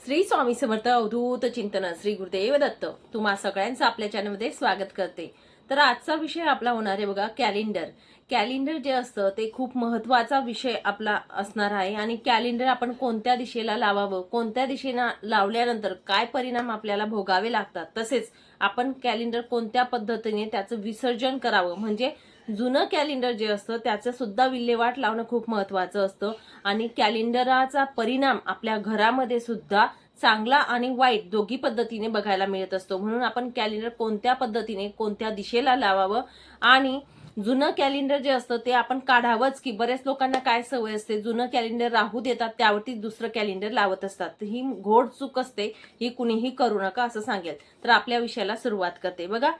श्री स्वामी समर्थ अवधूत चिंतन श्री गुरुदेव दत्त. तुम्हा सगळ्यांचं आपल्या चॅनलमध्ये स्वागत करते. तर आजचा विषय आपला होणार आहे बघा कॅलेंडर कॅलेंडर जे असतं ते खूप महत्त्वाचा विषय आपला असणार आहे. आणि कॅलेंडर आपण कोणत्या दिशेला लावावं कोणत्या दिशेनं लावल्यानंतर काय परिणाम आपल्याला भोगावे लागतात तसेच आपण कॅलेंडर कोणत्या पद्धतीने त्याचं विसर्जन करावं म्हणजे जुनं कॅलेंडर जे असतं त्याचं सुद्धा विल्हेवाट लावणं खूप महत्वाचं असतं. आणि कॅलेंडराचा परिणाम आपल्या घरामध्ये सुद्धा चांगला आणि वाईट दोघी पद्धतीने बघायला मिळत असतो. म्हणून आपण कॅलेंडर कोणत्या पद्धतीने कोणत्या दिशेला लावावं आणि जुनं कॅलेंडर जे असतं ते आपण काढावंच की बऱ्याच लोकांना काय सवय असते जुनं कॅलेंडर राहू देतात त्यावरती दुसरं कॅलेंडर लावत असतात. ही घोड चूक असते ही कुणीही करू नका असं सांगेल. तर आपल्या विषयाला सुरुवात करते. बघा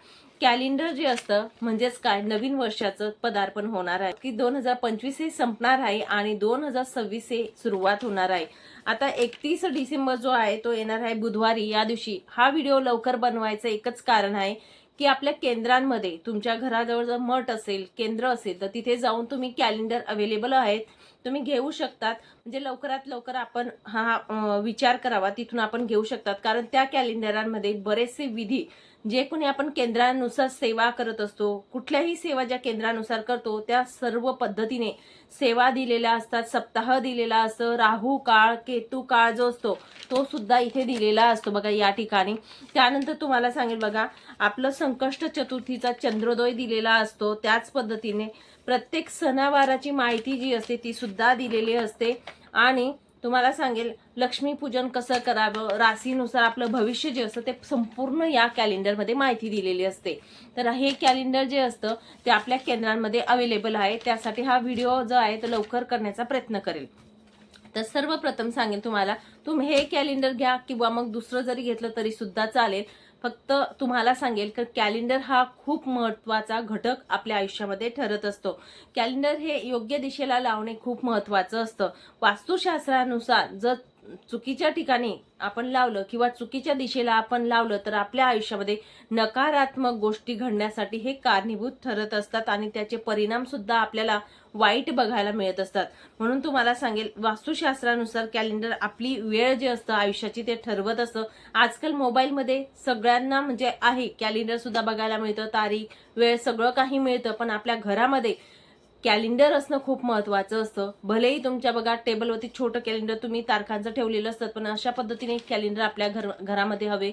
कॅलेंडर जे असतं म्हणजेच काय नवीन वर्षाचं पदार्पण होणार आहे. की दोन हजार पंचवीस हे संपणार आहे आणि दोन हजार सव्वीस हे सुरुवात होणार आहे. आता एकतीस डिसेंबर जो आहे तो येणार आहे बुधवारी. या दिवशी हा व्हिडिओ लवकर बनवायचं एकच कारण आहे की आपल्या केंद्रांमध्ये तुमच्या घराजवळ जर मठ असेल केंद्र असेल तर तिथे जाऊन तुम्ही कॅलेंडर अवेलेबल आहेत. तुम्ही घेऊ शकतात. म्हणजे लवकरात लवकर आपण हा विचार करावा. तिथून आपण घेऊ शकतात. कारण त्या कॅलेंडरांमध्ये बरेचसे विधी जे कोणी आपण केंद्रानुसार सेवा करत असतो कुठल्याही सेवा ज्या केंद्रानुसार करतो त्या सर्व पद्धतीने सेवा दिलेल्या असतात. सप्ताह दिलेला असतं राहू काळ केतू काळ जो असतो तो सुद्धा इथे दिलेला असतो बघा या ठिकाणी. त्यानंतर तुम्हाला सांगेल बघा आपलं संकष्ट चतुर्थीचा चंद्रोदय दिलेला असतो. त्याच पद्धतीने प्रत्येक सणावाराची माहिती जी असते ती सुद्धा दिलेली असते. आणि तुम्हाला सांगेल लक्ष्मीपूजन कसं करावं राशीनुसार आपलं भविष्य जे असतं ते संपूर्ण या कॅलेंडरमध्ये माहिती दिलेली असते. तर हे कॅलेंडर जे असतं ते आपल्या केंद्रांमध्ये अवेलेबल आहे. त्यासाठी हा व्हिडिओ जो आहे तो लवकर करण्याचा प्रयत्न करेल. तर सर्वप्रथम सांगेल तुम्हाला तुम्ही हे कॅलेंडर घ्या किंवा मग दुसरं जरी घेतलं तरी सुद्धा चालेल. फक्त तुम्हाला सांगेल की कॅलेंडर हा खूप महत्त्वाचा घटक आपल्या आयुष्यामध्ये ठरत असतो. कॅलेंडर हे योग्य दिशेला लावणे खूप महत्त्वाचं असतं. वास्तुशास्त्रानुसार जर चुकीच्या ठिकाणी आपण लावलं किंवा चुकीच्या दिशेला आपण लावलं तर आपल्या आयुष्यामध्ये नकारात्मक गोष्टी घडण्यासाठी हे कारणीभूत ठरत असतात आणि त्याचे परिणाम सुद्धा आपल्याला वाईट बघायला मिळत असतात. म्हणून तुम्हाला सांगेल वास्तुशास्त्रानुसार कॅलेंडर आपली वेळ जे असतं आयुष्याची ते ठरवत असतं. आजकाल मोबाईलमध्ये सगळ्यांना म्हणजे आहे कॅलेंडर सुद्धा बघायला मिळतं तारीख वेळ सगळं काही मिळतं पण आपल्या घरामध्ये कॅलेंडर असणं खूप महत्वाचं असतं. भलेही तुमच्या बघा टेबलवरती छोटं कॅलेंडर तुम्ही तारखांचं ठेवलेलं असतं पण अशा पद्धतीने एक कॅलेंडर आपल्या घर घरामध्ये हवे.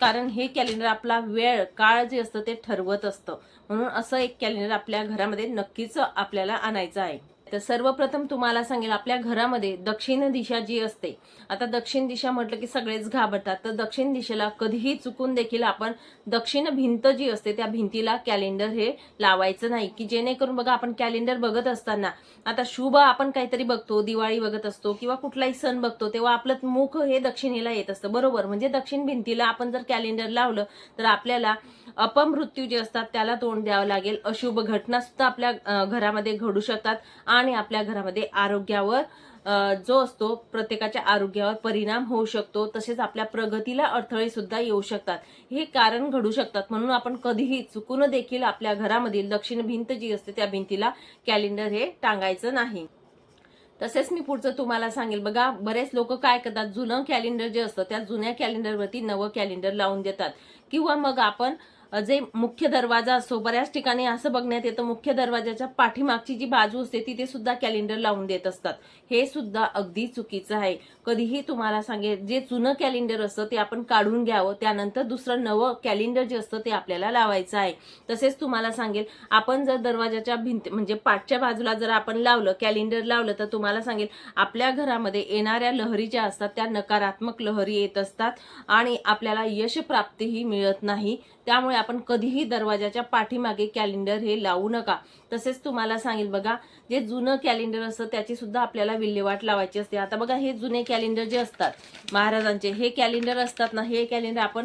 कारण हे कॅलेंडर आपला वेळ काळ जे असतं ते ठरवत असतं. म्हणून असं एक कॅलेंडर आपल्या घरामध्ये नक्कीच आपल्याला आणायचं आहे. तर सर्वप्रथम तुम्हाला सांगेल आपल्या घरामध्ये दक्षिण दिशा जी असते आता दक्षिण दिशा म्हटलं की सगळेच घाबरतात तर दक्षिण दिशेला कधीही चुकून देखील आपण दक्षिण भिंत जी असते त्या भिंतीला कॅलेंडर हे लावायचं नाही की जेणेकरून बघा आपण कॅलेंडर बघत असताना आता शुभ आपण काहीतरी बघतो दिवाळी बघत असतो किंवा कुठलाही सण बघतो तेव्हा आपलं मुख हे दक्षिणेला येत असतं बरोबर? म्हणजे दक्षिण भिंतीला आपण जर कॅलेंडर लावलं तर आपल्याला अपमृत्यू जे असतात त्याला तोंड द्यावं लागेल अशुभ घटना सुद्धा आपल्या घरामध्ये घडू शकतात. आणि आपल्या घरामध्ये आरोग्यावर जो असतो प्रत्येकाच्या आरोग्यावर परिणाम होऊ शकतो. तसेच आपल्या प्रगतीला अडथळे सुद्धा येऊ शकतात. हे कारण घडू शकतात. म्हणून आपण कधीही चुकून देखील आपल्या घरामधील दक्षिण भिंत जी असते त्या भिंतीला कॅलेंडर हे टांगायचं नाही. तसेच मी पुढचं तुम्हाला सांगेल. बघा बरेच लोक काय करतात? जुनं कॅलेंडर जे असतं त्या जुन्या कॅलेंडरवरती नवं कॅलेंडर लावून देतात. किंवा मग आपण जे मुख्य दरवाजा असतो बऱ्याच ठिकाणी असं बघण्यात येतं मुख्य दरवाजाच्या पाठीमागची जी बाजू असते तिथे सुद्धा कॅलेंडर लावून देत असतात. हे सुद्धा अगदी चुकीचं आहे. कधीही तुम्हाला सांगेल जे जुनं कॅलेंडर असतं ते आपण काढून घ्यावं. त्यानंतर दुसरं नवं कॅलेंडर जे असतं ते आपल्याला लावायचं आहे. तसेच तुम्हाला सांगेल आपण जर दरवाजाच्या भिंत म्हणजे पाठच्या बाजूला जर आपण लावलं कॅलेंडर लावलं तर तुम्हाला सांगेल आपल्या घरामध्ये येणाऱ्या लहरी ज्या असतात त्या नकारात्मक लहरी येत असतात आणि आपल्याला यश प्राप्तीही मिळत नाही. त्यामुळे आपण कधीही दरवाजाच्या पाठीमागे कॅलेंडर हे लावू नका. तसेच तुम्हाला सांगेल बघा जे जुनं कॅलेंडर असतं त्याची सुद्धा आपल्याला विल्हेवाट लावायची असते. आता बघा हे जुने कॅलेंडर जे असतात महाराजांचे हे कॅलेंडर असतात ना हे कॅलेंडर आपण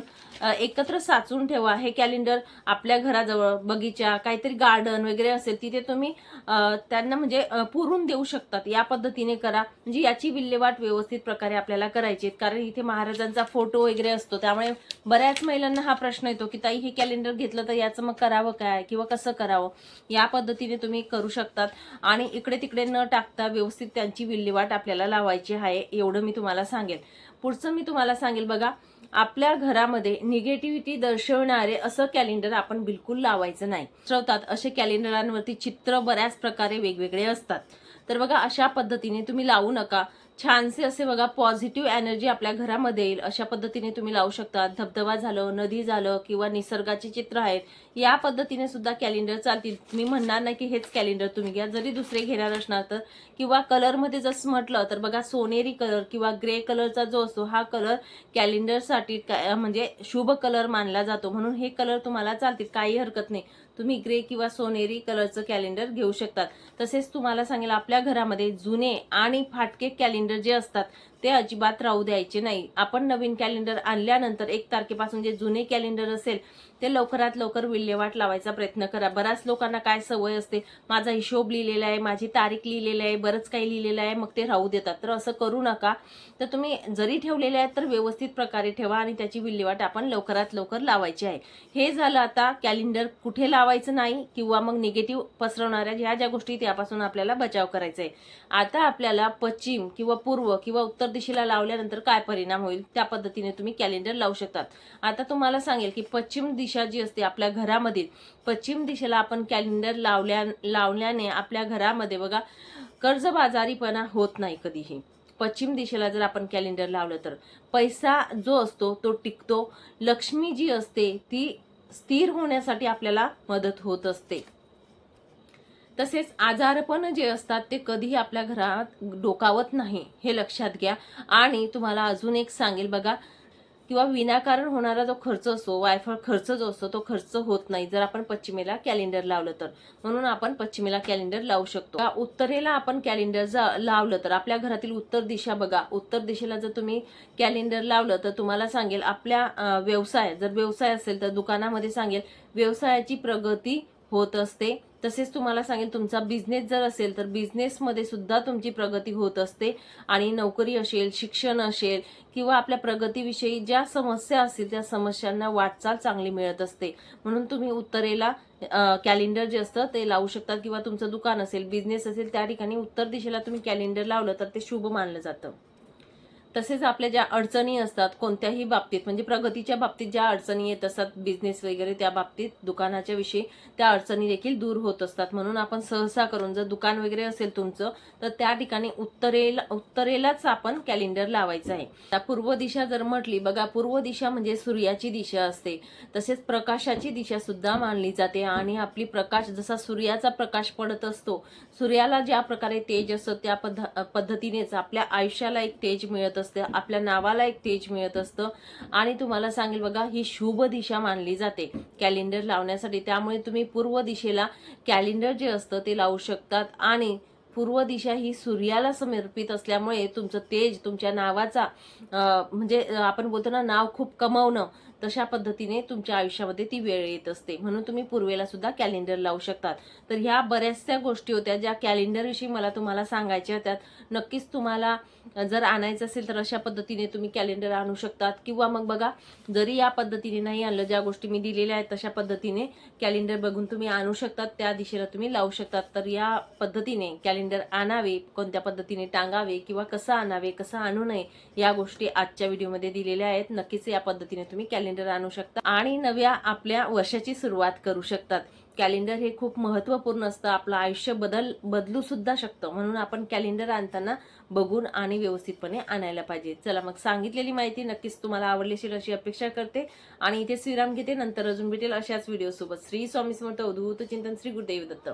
एकत्र साचून ठेवा. हे कॅलेंडर आपल्या घराजवळ बगीचा काहीतरी गार्डन वगैरे असेल तिथे तुम्ही त्यांना म्हणजे पुरून देऊ शकतात. या पद्धतीने करा. म्हणजे याची विल्हेवाट व्यवस्थित प्रकारे आपल्याला करायची कारण इथे महाराजांचा फोटो वगैरे असतो. त्यामुळे बऱ्याच महिलांना हा प्रश्न येतो की ताई हे कॅलेंडर घेतलं तर याचं मग करावं काय? किंवा कसं करावं? या पद्धतीने तुम्ही करू शकतात. आणि इकडे तिकडे न टाकता व्यवस्थित त्यांची विल्हेवाट आपल्याला लावायची आहे. एवढं मी तुम्हाला सांगेल. पुढचं मी तुम्हाला सांगेल बघा. आपल्या घरामध्ये निगेटिव्हिटी दर्शवणारे असं कॅलेंडर आपण बिलकुल लावायचं नाही. ठरवतात असे कॅलेंडरांवरती चित्र बऱ्याच प्रकारे वेगवेगळे असतात. तर बघा अशा पद्धतीने तुम्ही लावू नका. छानसे असे बघा पॉझिटिव्ह एनर्जी आपल्या घरामध्ये येईल. अशा पद्धतीने तुम्ही लावू शकता. धबधबा झालं नदी झालं किंवा निसर्गाचे चित्र आहेत या पद्धतीने सुद्धा कॅलेंडर चालतील. मी म्हणणार नाही की हेच कॅलेंडर तुम्ही घ्या. जरी दुसरे घेणार असणार तर. किंवा कलरमध्ये जसं म्हटलं तर बघा सोनेरी कलर किंवा ग्रे कलरचा जो असतो हा कलर कॅलेंडरसाठी काय- म्हणजे शुभ कलर मानला जातो. म्हणून हे कलर तुम्हाला चालतील. काही हरकत नाही. तुम्ही ग्रे किंवा सोनेरी कलरचं कॅलेंडर घेऊ शकतात. तसेच तुम्हाला सांगेल आपल्या घरामध्ये जुने आणि फाटके कॅलेंडर जे असतात ते अजिबात राहू द्यायचे नाही. आपण नवीन कॅलेंडर आणल्यानंतर एक तारखेपासून जे जुने कॅलेंडर असेल ते लवकरात लवकर विल्हेवाट लावायचा प्रयत्न करा. बऱ्याच लोकांना काय सवय असते माझा हिशोब लिहिलेला आहे माझी तारीख लिहिलेली आहे बरंच काही लिहिलेलं आहे मग ते राहू देतात. तर असं करू नका. तर तुम्ही जरी ठेवलेले आहेत तर व्यवस्थित प्रकारे ठेवा आणि त्याची विल्हेवाट आपण लवकरात लवकर लावायची आहे. हे झालं आता कॅलेंडर कुठे लावायचं नाही किंवा मग निगेटिव्ह पसरवणाऱ्या ह्या ज्या गोष्टी त्यापासून आपल्याला बचाव करायचा आहे आता आपल्याला पश्चिम किंवा पूर्व किंवा उत्तर दिशेला लावल्यानंतर काय परिणाम होईल? त्या पद्धतीने तुम्ही कॅलेंडर लावू शकतात. आता तुम्हाला सांगेल की पश्चिम दिशा जी असते आपल्या घरामधील पश्चिम दिशेला आपण कॅलेंडर लावल्या लावल्याने आपल्या घरामध्ये बघा कर्जबाजारीपणा होत नाही कधीही. पश्चिम दिशेला जर आपण कॅलेंडर लावलं तर पैसा जो असतो तो टिकतो. लक्ष्मी जी असते ती स्थिर होण्यासाठी आपल्याला मदत होत असते. तसेच आजारपण जे असतात ते कधीही आपल्या घरात डोकावत नाही हे लक्षात घ्या. आणि तुम्हाला अजून एक सांगेल बघा किंवा विनाकारण होणारा जो खर्च असतो वायफळ खर्च जो असतो तो खर्च होत नाही. जर आपण पश्चिमेला कॅलेंडर लावलं तर. म्हणून आपण पश्चिमेला कॅलेंडर लावू शकतो. का उत्तरेला आपण कॅलेंडर जा- लावलं तर आपल्या घरातील उत्तर दिशा बघा. उत्तर दिशेला जर तुम्ही कॅलेंडर लावलं तर तुम्हाला सांगेल आपल्या व्यवसाय जर व्यवसाय असेल तर दुकानामध्ये सांगेल व्यवसायाची प्रगती होत असते. तसेच तुम्हाला सांगेल तुमचा बिझनेस जर असेल तर बिझनेसमध्ये सुद्धा तुमची प्रगती होत असते. आणि नोकरी असेल शिक्षण असेल किंवा आपल्या प्रगतीविषयी ज्या समस्या असतील त्या समस्यांना वाटचाल चांगली मिळत असते. म्हणून तुम्ही उत्तरेला कॅलेंडर जे असतं ते लावू शकतात. किंवा तुमचं दुकान असेल बिझनेस असेल त्या ठिकाणी उत्तर दिशेला तुम्ही कॅलेंडर लावलं तर ते शुभ मानलं जातं. तसेच आपल्या ज्या अडचणी असतात कोणत्याही बाबतीत म्हणजे प्रगतीच्या बाबतीत ज्या अडचणी येत असतात बिझनेस वगैरे त्या बाबतीत दुकानाच्या विषयी त्या अडचणी देखील दूर होत असतात. म्हणून आपण सहसा करून जर दुकान वगैरे असेल तुमचं तर त्या ठिकाणी उत्तरेला उत्तरेलाच आपण कॅलेंडर लावायचं आहे. त्या पूर्व दिशा जर म्हटली बघा पूर्व दिशा म्हणजे सूर्याची दिशा असते. तसेच प्रकाशाची दिशा सुद्धा मानली जाते आणि आपली प्रकाश जसा सूर्याचा प्रकाश पडत असतो सूर्याला ज्या प्रकारे तेज असतं त्या पद्ध पद्धतीनेच आपल्या आयुष्याला एक तेज मिळत असतं आपल्या नावाला एक तेज मिळत असतं. आणि तुम्हाला सांगेल बघा ही शुभ दिशा मानली जाते कॅलेंडर लावण्यासाठी. त्यामुळे तुम्ही पूर्व दिशेला कॅलेंडर जे असतं ते लावू शकतात. आणि पूर्व दिशा ही सूर्याला समर्पित असल्यामुळे तुमचं तेज तुमच्या नावाचा म्हणजे आपण बोलतो ना नाव खूप कमवणं तशा पद्धतीने तुमच्या आयुष्यामध्ये ती वेळ येत असते. म्हणून तुम्ही पूर्वेला सुद्धा कॅलेंडर लावू शकतात. तर ह्या बऱ्याचशा गोष्टी होत्या ज्या कॅलेंडरविषयी मला तुम्हाला सांगायच्या होत्या. नक्कीच तुम्हाला जर आणायचं असेल तर अशा पद्धतीने तुम्ही कॅलेंडर आणू शकतात. किंवा मग बघा जरी या पद्धतीने नाही आणलं ज्या गोष्टी मी दिलेल्या आहेत तशा पद्धतीने कॅलेंडर बघून तुम्ही आणू शकतात. त्या दिशेला तुम्ही लावू शकतात. तर या पद्धतीने कॅलेंडर आणावे कोणत्या पद्धतीने टांगावे किंवा कसं आणावे कसं आणू नये या गोष्टी आजच्या व्हिडिओमध्ये दिलेल्या आहेत. नक्कीच या पद्धतीने तुम्ही कॅलेंडर आणू शकता आणि नव्या आपल्या वर्षाची सुरुवात करू शकतात. कॅलेंडर हे खूप महत्त्वपूर्ण असतं. आपलं आयुष्य बदल बदलू सुद्धा शकतं. म्हणून आपण कॅलेंडर आणताना बघून आणि व्यवस्थितपणे आणायला पाहिजे. चला मग सांगितलेली माहिती नक्कीच तुम्हाला आवडली असेल अशी अपेक्षा करते. आणि इथे श्रीराम घेते नंतर अजून भेटेल अशाच व्हिडिओ सोबत. श्री स्वामी समर्थ अवधूत चिंतन श्री गुरुदेव दत्त.